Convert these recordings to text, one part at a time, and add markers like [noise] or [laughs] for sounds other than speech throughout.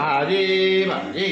भाजी भाजी.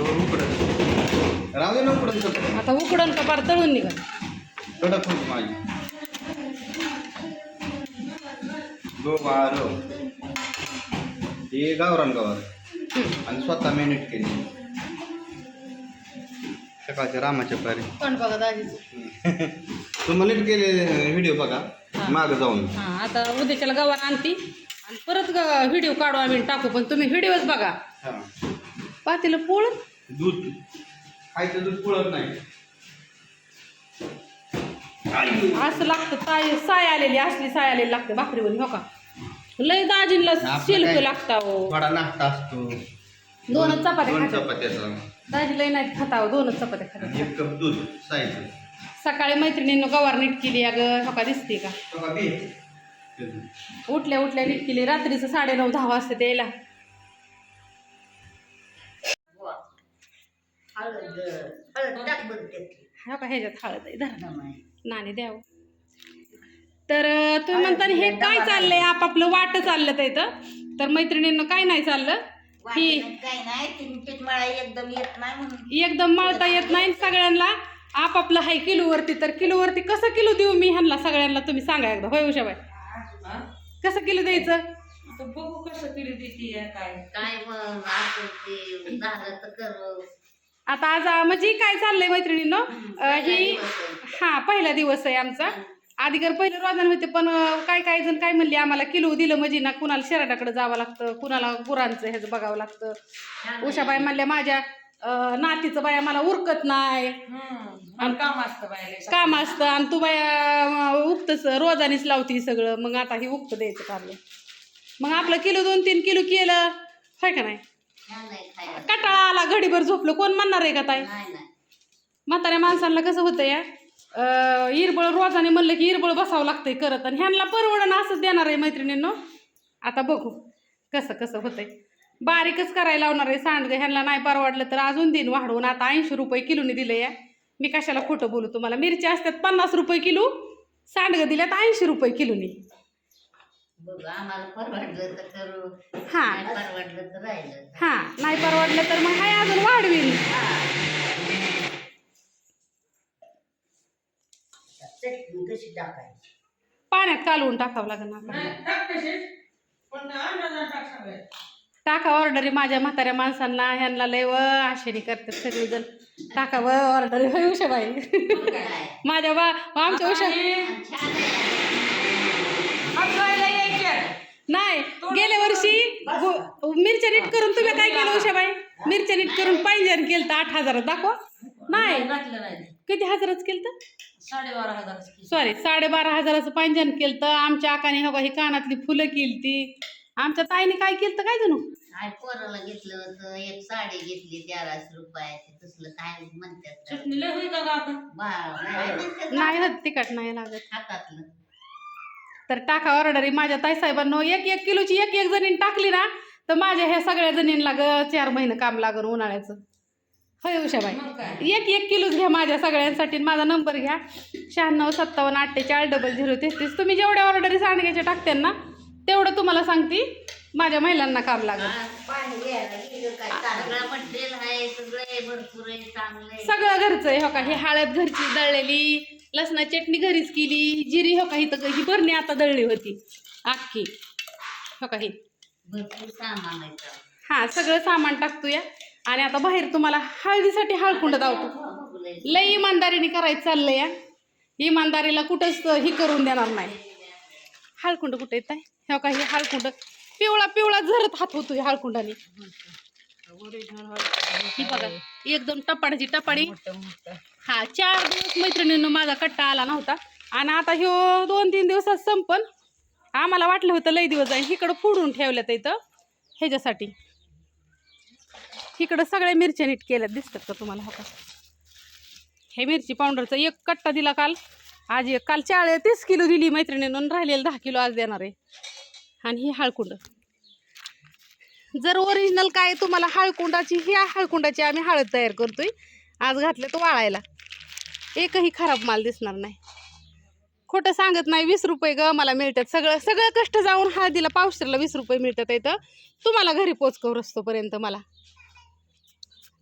उकडत राहू दे ना सगळं आता उकडून का पार तळून निघा. कडक होती माझी. गो हे गावरान गवार. आणि स्वतः मेहनत केली. सकाळच्या रामाच्या पारी. पण बघा दाजीचं. तुम्हाला नीट केले व्हिडिओ बघा. माग जाऊन. हा आता उद्याच्याला गवार आणती. आणि परत व्हिडिओ काढू आम्ही टाकू पण तुम्ही व्हिडिओच बघा. हा. पातीला पोळ दूध. खायचं दूध पुळत नाही. असं लागतं ताय साय आलेली असली साय आलेली लागते भाकरीवर हो का? लय दाजींला शिल्क? लागता हो. थोडा नाश्ता असतो. दोनच चपात्या दोन खातात. चपात्याचा. दाजी लय नाही खाता हो दोनच चपात्या खातात. आणि एक कप दूध सायचं. सकाळी मैत्रिणीनं गवार नीट केली अगं हो का दिसते का? बी? उठल्या उठल्या नीट केली रात्रीचं साडे नऊ दहा वाजता द्यायला. हा का ह्याच्यात हळद आहे धरा. नाणे द्यावं. तर तुम्ही म्हणता हे काय चाललंय? आपापलं वाट चाललं तर इथं. तर मैत्रिणींना काय नाही चाललं. ही मळा एकदम मळता येत नाही. सगळ्यांना आपापलं हाय किलोवरती. तर किलोवरती कसं किलो देऊ मी ह्यांना? सगळ्यांना तुम्ही सांगा एकदा. होय कसं किलो द्यायचं? बघू कसं किलो देते काय. काय मग असं ते झालं तर कर. आता आज अं, म्हणजे काय चाललंय मैत्रिणींनो? अं, ही हा पहिला दिवस आहे आमचा. आधीकर पहिले रोजन होते पण अं, काय काय जण काय म्हणले आम्हाला किलो दिलं म्हणजे ना कुणाला शहराकडे जावं लागतं कुणाला गुरांचं ह्याचं बघावं लागतं. उषाबाई म्हणल्या माझ्या नातीचं बाया मला उरकत नाही. आणि काम असतं बायले काम असतं आणि तू बाया उगतच रोजानीच लावती सगळं. मग आता हे उगत द्यायचं कारलं मग आपलं किलो दोन तीन किलो केलं. होय का नाही. कटाळा आला घडीभर झोपलं. कोण म्हणणार आहे का ताई? नाही नाही. म्हाताऱ्या माणसांना कसं होतं या? अं, इरबळ रोजाने म्हणलं की इरबळ बसावं लागतंय करत. आणि ह्यांना परवडणं असंच देणार आहे मैत्रिणींनो. आता बघू कसं कसं होतंय. बारीकच करायला लावणार आहे सांडगं. ह्यांना नाही परवडलं तर अजून दिन वाढवून आता ऐंशी रुपये किलोने दिलं या मी कशाला खोटं बोलू तुम्हाला? मिरच्या असतात पन्नास रुपये किलो सांडगं दिल्यात ऐंशी रुपये किलोनी. बघ आम्हाला परवडलं तर करू. हा. नाही परवडलं तर राहिलं. हां नाही परवडलं तर मग हाय अजून वाढवीन. पाण्यात कालवून टाकावं अंदाजा टाक ऑर्डरी माझ्या म्हाताऱ्या माणसांना. ह्यांना लय व आशेने करतात सगळेजण. टाका व ऑर्डरी होय उषाबाई काय माझ्या बा आमच्या उषा यायचे नाही गेल्या वर्षी मिरच्या नीट करून तुम्ही काय केलं उषाबाई मिरच्या नीट करून पाहिजे केलं तर आठ हजारात. दाखवा. नाही. किती हजाराच केलं तर साडेबारा हजार सॉरी साडेबारा हजाराचं पांजन केलं तर आमच्या आकाने हो का ही कानातली फुलं केली ती आमच्या ताईने काय केलं तर काय जणू? काय पोराला घेतलं होतं? एक साडी घेतली तेराशे रुपयाची. तसलं काय म्हणतात चटणी लय होई का गं आता. बा- नाही होत. तिखट नाही लागत. हातातलं. तर टाका ऑर्डरी माझ्या ताईसाहेबांनो एक एक किलोची एक एक जणीन टाकली ना तर माझ्या ह्या सगळ्या जणींना ग चार महिने काम लागन उन्हाळ्याचं. होय उषाबाई? काय? एक एक किलोच घ्या माझ्या सगळ्यांसाठी. आणि माझा नंबर घ्या. शहाण्णव सत्तावन्न अठ्ठेचाळीस डबल झिरो तेहतीस. तुम्ही जेवढ्या ऑर्डरी सांडग्याच्या टाकते ना तेवढं तुम्हाला सांगते. माझ्या महिलांना काम लागेल. सगळं घरचं आहे हो का? ही हळद घरची दळलेली लसणा चटणी घरीच केली जिरी हो का? ही तर ही भरणी आता दळली होती. अख्खी हो का ही. हां सगळं सामान टाकतो या आणि आता बाहेर तुम्हाला हळदीसाठी हळकुंड आहे. लय इमानदारीने करायचं चाललंय या इमानदारीला कुठंच ही करून देणार नाही. हळकुंड कुठे येत आहे हो का हे हळकुंड? पिवळा पिवळा झरत हात होतो या हळकुंडाने. ही बघा एकदम टपाडाची टपाडी. हा चार दिवस मैत्रिणीनं माझा कट्टा आला नव्हता. आणि आता ह्यो दोन तीन दिवसात संपन. आम्हाला वाटलं होतं लय दिवस जाईल इकडं फोडून ठेवल्यात इथं ह्याच्यासाठी. इकडं सगळ्या मिरच्या नीट केल्यात. दिसतात का तुम्हाला? हो का? हे मिरची पावडरचा एक कट्टा दिला काल. आज एक काल चाळ तीस किलो दिली मैत्रिणीनं राहिलेलं दहा किलो आज देणार आहे. आणि ही हाळकुंड. जर ओरिजिनल काय तुम्हाला हळकुंडाची ही हळकुंडाची आम्ही हळद तयार करतोय. आज घातलं तो वाळायला. एकही खराब माल दिसणार नाही. खोटं सांगत नाही वीस रुपये ग मला मिळतात. सगळं सगळं कष्ट जाऊन हळदीला पावशेरला वीस रुपये मिळतात इथं तुम्हाला घरी पोच करू असतोपर्यंत मला.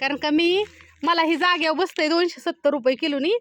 कारण का मी मला ही जाग्यावर बसतंय दोनशे सत्तर रुपये किलोनी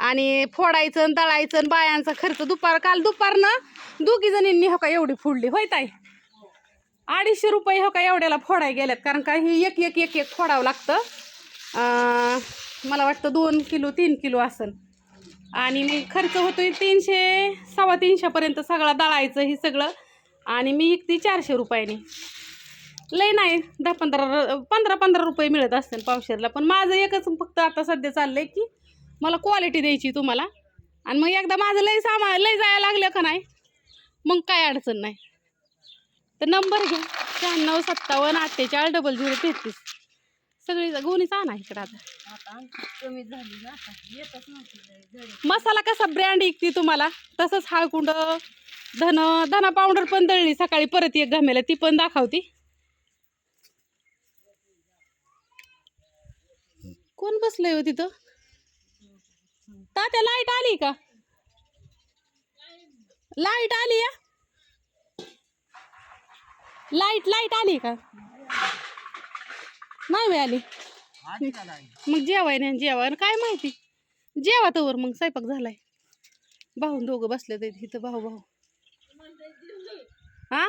आणि फोडायचं तळायचं बायांचा खर्च दुपार काल दुपारनं दोघी जणींनी हो का एवढी फोडली होय ताई? अडीचशे रुपये हो का एवढ्याला फोडाय गेल्यात? कारण का ही एक एक एक एक फोडावं लागतं. मला वाटतं दोन किलो तीन किलो असन. आणि मी खर्च होतोय तीनशे सव्वा तीनशेपर्यंत सगळा दळायचं हे सगळं. आणि मी विकते चारशे रुपयाने. लय नाही दहा पंधरा र- पंधरा पंधरा रुपये मिळत असतील पावशेरला. पण माझं एकच फक्त आता सध्या चाललं आहे की मला क्वालिटी द्यायची तुम्हाला. आणि मग एकदा माझं लय सामा लय जायला लागलं का नाही मग काय अडचण नाही. तर नंबर घ्या. शहाण्णव सत्तावन्न अठ्ठेचाळीस डबल झिरो तेहतीस. सगळी गोणीच आणा इकडं आता. मसाला कसा ब्रँड विकते तुम्हाला? तसंच हळकुंड धन धना पावडर पण दळली. सकाळी परत एक घामेला. ती पण दाखवती. कोण बसलंय हो तिथं? तात्या लाइट आली का? लाइट आली या. लाइट लाइट आली का? नाही बाई आली. मग जेवाय नाही जेवाय काय माहिती? जेवा तवर मग स्वयंपाक झालाय. भाऊ दोघं बसले ते इथं भाऊ भाऊ. हा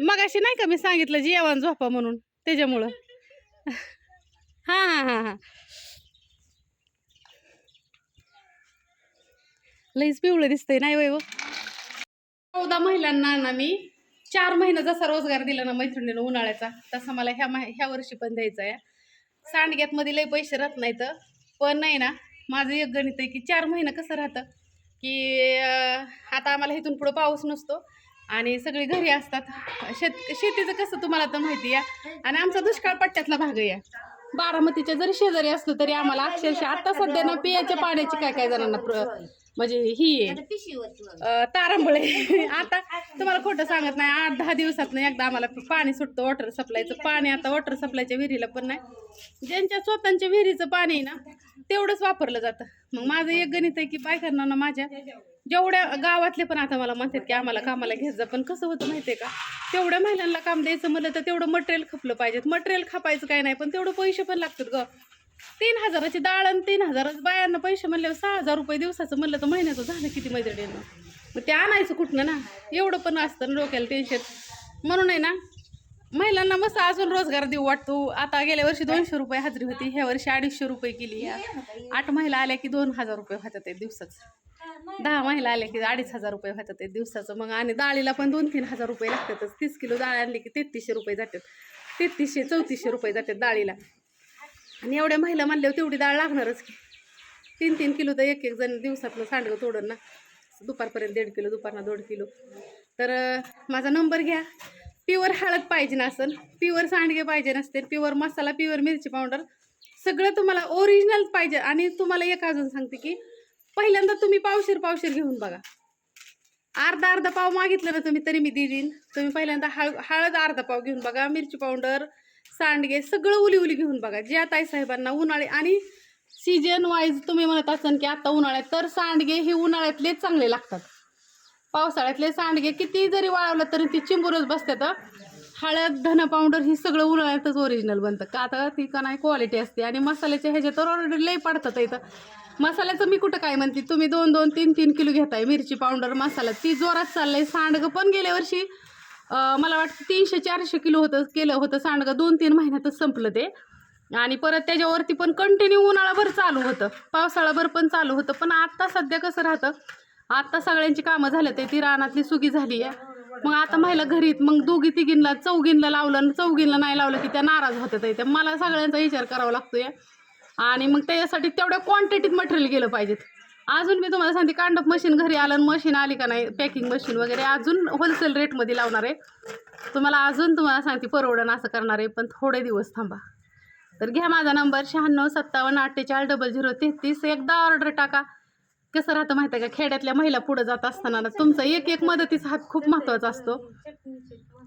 मग अशी नाही का मी सांगितलं जेवण झोपा म्हणून? त्याच्यामुळं. हा हा हा हा. लईच पिवळं दिसतंय नाही वय चौदा महिलांना ना मी चार महिना जसा रोजगार दिला ना मैत्रिणीनं उन्हाळ्याचा. तसा मला ह्या मा ह्या वर्षी पण द्यायचा आहे. सांडग्यातमध्ये लई पैसे राहत नाही तर पण नाही ना माझं एक गणित आहे की चार महिना कसं राहतं? की आता आम्हाला इथून पुढं पाऊस नसतो आणि सगळी घरी असतात. शेत शेतीचं कसं तुम्हाला तर माहिती आहे. आणि आमचा दुष्काळ पट्ट्यातला भाग आहे. बारामतीच्या जरी शेजारी असलो तरी आम्हाला अक्षरशः आता सध्या ना पियाच्या पाण्याची काय काय जणांना प्र म्हणजे ही आहे. अं, तारांबळे. [laughs] आता तुम्हाला खोटं सांगत नाही. आठ दहा दिवसात एकदा आम्हाला पाणी सुटतं वॉटर सप्लायचं पाणी आता वॉटर सप्लायच्या विहिरीला पण नाही. ज्यांच्या स्वतःच्या विहिरीचं पाणी आहे ना तेवढंच वापरलं जातं. मग माझं एक गणित आहे की बायकांना ना माझ्या जेवढ्या गावातले पण आता मला म्हणतात की आम्हाला कामाला जा पण कसं होतं माहिती आहे का? तेवढ्या महिलांना काम द्यायचं म्हणलं तर तेवढं मटेरियल खपलं पाहिजेत. मटेरियल खपायचं काय नाही पण तेवढं पैसे पण लागतात ग. तीन हजाराची डाळ आणि तीन हजाराची बायांना पैसे म्हणल्यावर सहा हजार रुपये दिवसाचं म्हणलं तर महिन्याचं झालं किती मैत्रिणींना? मग ते आणायचं कुठनं ना? एवढं पण असतं ना डोक्याला टेन्शन म्हणून आहे ना महिलांना मस्त अजून रोजगार देऊ वाटतो. आता गेल्या वर्षी दोनशे रुपये हजरी होती ह्या वर्षी अडीचशे रुपये केली आठ महिला आल्या की दोन हजार रुपये होतात ते दिवसाचं. दहा महिला आल्या की अडीच हजार रुपये होतात ते दिवसाचं. मग आणि डाळीला पण दोन तीन हजार रुपये लागतातच. तीस किलो डाळ आणली की तेहतीसशे रुपये जातात. तेहतीसशे चौतीसशे रुपये जातात डाळीला. आणि एवढ्या महिला म्हणल्यावर तेवढी डाळ लागणारच की. तीन तीन किलो तर एक एक जण दिवसातलं सांडगं तोडून ना. दुपारपर्यंत दीड किलो दुपारला दोन किलो. तर माझा नंबर घ्या. प्युअर हळद पाहिजे नसेल प्युअर सांडगे पाहिजे नसते. प्युअर मसाला प्युअर मिरची पावडर. सगळं तुम्हाला ओरिजिनल पाहिजे. आणि तुम्हाला एक अजून सांगते की पहिल्यांदा तुम्ही पावशेर पावशेर घेऊन बघा. अर्धा अर्धा पाव मागितलं ना तुम्ही तरी मी देईन. तुम्ही पहिल्यांदा हळ हळद अर्धा पाव घेऊन बघा. मिरची पावडर सांडगे सगळं उली उली घेऊन बघा. ज्या ताई साहेबांना उन्हाळे आणि सीजन वाईज तुम्ही म्हणत असाल की आता उन्हाळ्यात तर सांडगे हे उन्हाळ्यातले चांगले लागतात. पावसाळ्यातले सांडगे किती जरी वाळवलं तरी ती चिंबूरच बसतात हळद धन पावडर ही सगळं उन्हाळ्यातच ओरिजिनल बनतं. का आता ती का नाही क्वालिटी असते आणि मसाल्याच्या ह्याच्या तर ऑलरेडी लई पडतात इथं. मसाल्याचं मी कुठं काय म्हणते तुम्ही दोन दोन तीन तीन किलो घेताय मिरची पावडर मसाला. ती जोरात चाललंय. सांडगं पण गेल्या वर्षी मला वाटतं तीनशे चारशे किलो होतं केलं होतं सांडगं. दोन तीन महिन्यातच संपलं ते. आणि परत त्याच्यावरती पण कंटिन्यू उन्हाळाभर चालू होतं. पावसाळाभर पण चालू होतं. पण आत्ता सध्या कसं राहतं? आत्ता सगळ्यांची कामं झालं ते ती रानातली सुगी झाली आहे. मग आता महिला घरीत मग दोघी तिघींना चौघींना लावलं आणि चौघींना नाही लावलं की त्या नाराज होतात त्या मला सगळ्यांचा विचार करावा लागतोय. आणि मग त्याच्यासाठी तेवढ्या क्वांटिटीत मटेरियल गेलं पाहिजेत. अजून मी तुम्हाला सांगते कांडप मशीन घरी आलं मशीन आली का नाही पॅकिंग मशीन वगैरे अजून होलसेल रेटमध्ये लावणार आहे. तुम्हाला अजून तुम्हाला सांगते परवडण असं करणार आहे पण थोडे दिवस थांबा. तर घ्या माझा नंबर शहाण्णव सत्तावन्न अठ्ठेचाळीस डबल झिरो तेहतीस एकदा ऑर्डर टाका. कसं राहतं माहिती आहे का? खेड्यातल्या महिला पुढे जात असताना ना तुमचा एक एक मदतीचा हात खूप महत्त्वाचा असतो.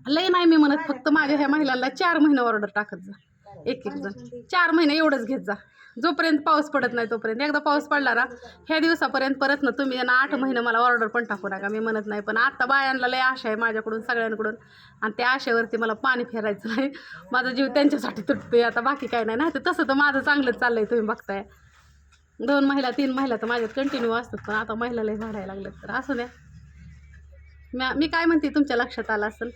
लय नाही मी म्हणत फक्त माझ्या ह्या महिलांना चार महिने ऑर्डर टाकत जा. एक एक जण. चार महिने एवढंच घेत जा. जोपर्यंत पाऊस पडत नाही तोपर्यंत. एकदा पाऊस पडला ना ह्या दिवसापर्यंत परत ना तुम्ही ना आठ महिने मला ऑर्डर पण टाकू नका. मी म्हणत नाही पण आता बायांना लय आशा आहे माझ्याकडून सगळ्यांकडून. आणि त्या आशेवरती मला पाणी फेरायचं नाही. माझा जीव त्यांच्यासाठी तुटतोय. आता बाकी काय नाही. ना तर तसं तर माझं चांगलंच चाललंय तुम्ही बघताय. दोन महिला तीन महिला तर माझ्यात कंटिन्यू असतात पण आता महिला लय वाढायला लागल्यात. तर असू द्या. मी काय म्हणते तुमच्या लक्षात आलं असेल?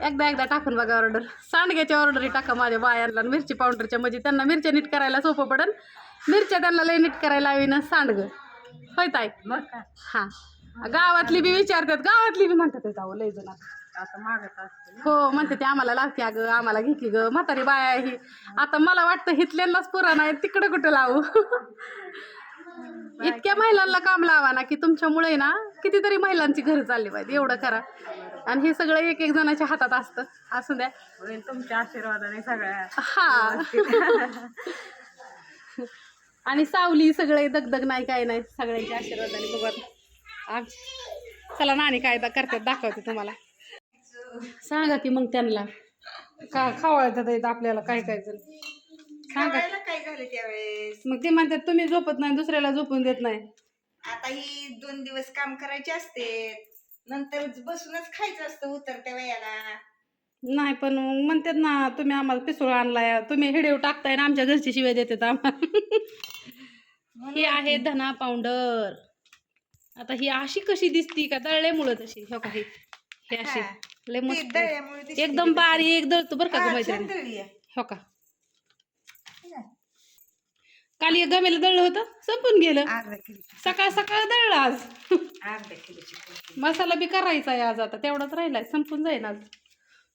एकदा एकदा टाकून बघा ऑर्डर सांडग्याच्या ऑर्डरी टाका माझ्या बायांना. मिरची पावडरच्या म्हणजे त्यांना मिरच्या नीट करायला सोपं पडेल मिरच्या त्यांना लय नीट करायला हवी ना सांडगं. होय ताई? हां. गावातली बी विचारतात गावातली बी म्हणतात अहो लय जण हो म्हणते ते आम्हाला लागते अगं आम्हाला घेतली ग. म्हातारी बाया आहे ही. आता मला वाटतं हिथल्यांनाच पुरा नाही तिकडं कुठं लावू? इतक्या महिलांना काम लावा ना की तुमच्यामुळे ना कितीतरी महिलांची घरं चालली पाहिजे. एवढं करा. आणि हे सगळं एक एक जणाच्या हातात असतं. असू द्या. होईल तुमच्या आशीर्वादाने सगळ्या हा. आणि सावली सगळे दगदग नाही काय नाही. सगळ्यांच्या आशीर्वादाने बघा आम- चला नाणी काय करतात दाखवते तुम्हाला. सांगा की मग त्यांना. का खावाळतात आहेत आपल्याला काय काय जण. सांगा. काय झालं त्यावेळेस? मग ते म्हणतात तुम्ही झोपत नाही दुसऱ्याला झोपून देत नाही. आता ही दोन दिवस काम करायचे असते. नंतर बसूनच खायचं असतं उतरत्या वयाला नाही पण मग म्हणतात ना तुम्ही आम्हाला पिसोळ आणलाय तुम्ही हिडिओ टाकताय ना आमच्या घरची शिवाय देतात आम्हाला. ही आहे धना पावडर. आता ही अशी कशी दिसती का? दळल्यामुळं तशी हो का? ही अशी. लय मस्त एकदम बारीक दळतो बरं का मैत्रिणी. हो का? काल एक गमेला दळलं होतं संपून गेलं. अर्धा किलो सकाळ सकाळ दळलं आज. अर्धा. मसाला बी करायचा आहे आज आता तेवढाच राहिलाय संपून जाईन आज.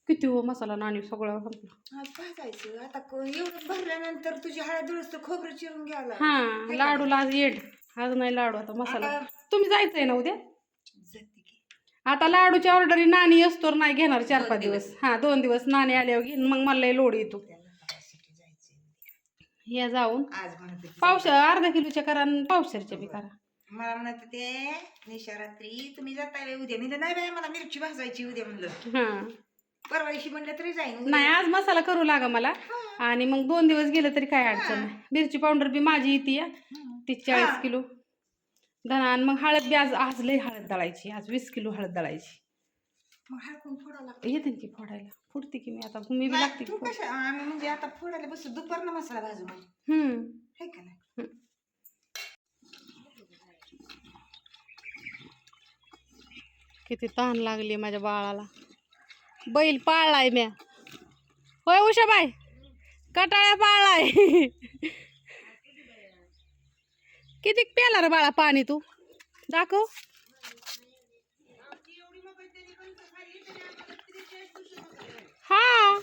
किती हो मसाला नाणी सगळं. संपलं आज भाजायचं आता को- एवढं भरल्यानंतर तुझी हळद दुरुस्त तर खोबरं चिरून घ्यावं लागेल. हा लाडूला आज येड. आज नाही लाडू आता मसाला. आता तुम्ही जायचंय ना उद्या? जाते की. आता लाडूच्या ऑर्डरी नाणी असतो नाही घेणार चार पाच दिवस. हा दोन दिवस नाणी आल्यावर घेईन मग मला लय लोड येतो. त्याला या जाऊन. आज म्हणत. पावशा अर्धा किलोच्या करा आणि पावशेरच्या बी करा. मला म्हणत होते निशारात्री तुम्ही जाताय व्हय उद्या. मी तर नाही बाय मला मिरची भाजायची उद्या म्हणलं. हा. परवा दिवशी म्हणलं तरी जाईन उद्या. नाही आज मसाला करू लागा मला. आणि मग दोन दिवस गेलं तरी काय अडचण नाही. मिरची पावडर बी माझी येते या. तीस चाळीस किलो. धना आणि मग हळद बी आज आज लय हळद दळायची. आज वीस किलो हळद दळायची. मग हळकून फोडावं लागतं. येते ना की फोडायला? फुटते की मी आता? मी बी लागते तू की. कशा आम्ही म्हणजे आता फोडायला बसू दुपारनं मसाला भाजू मग हम्म. हे का नाही? किती तहान लागली माझ्या बाळाला. बैल पाळलाय म्या. होय उषाबाई? कटाळ्या पाळलाय. किती प्याला रे बाळा पाणी तू? दाखव. हा.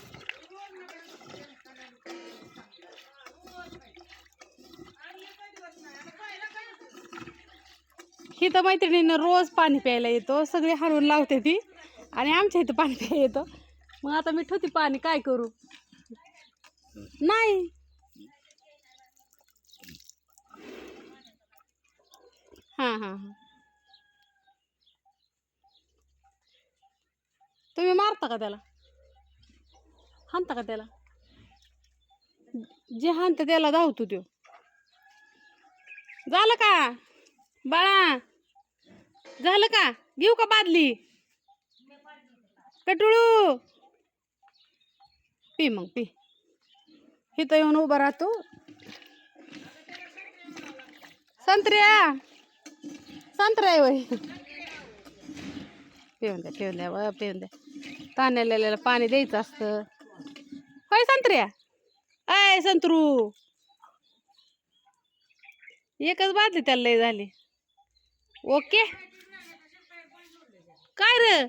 ही तर मैत्रिणीनं रोज पाणी प्यायला येतो. सगळे हरवून लावते ती. आणि आमच्या इथं पाणी प्यायला येतं. मग आता मी ठेवते पाणी. काय करू? नाही. हां हां हां. तुम्ही मारता का त्याला? हाणता का त्याला? जे हाणतं त्याला धावतो त्यो. झालं का? बाळा झालं का? घेऊ का बादली? कटुळू पी मग पी. इथं येऊन उभा राहतो संत्र्या. संत्र्या वय. पिऊन द्या पिऊन द्या व पिऊन द्या. ताण्याला पाणी द्यायचं असतं. होय संत्र्या? अय संत्रू. एकच बादली त्याला लय झाली. ओके. काय र?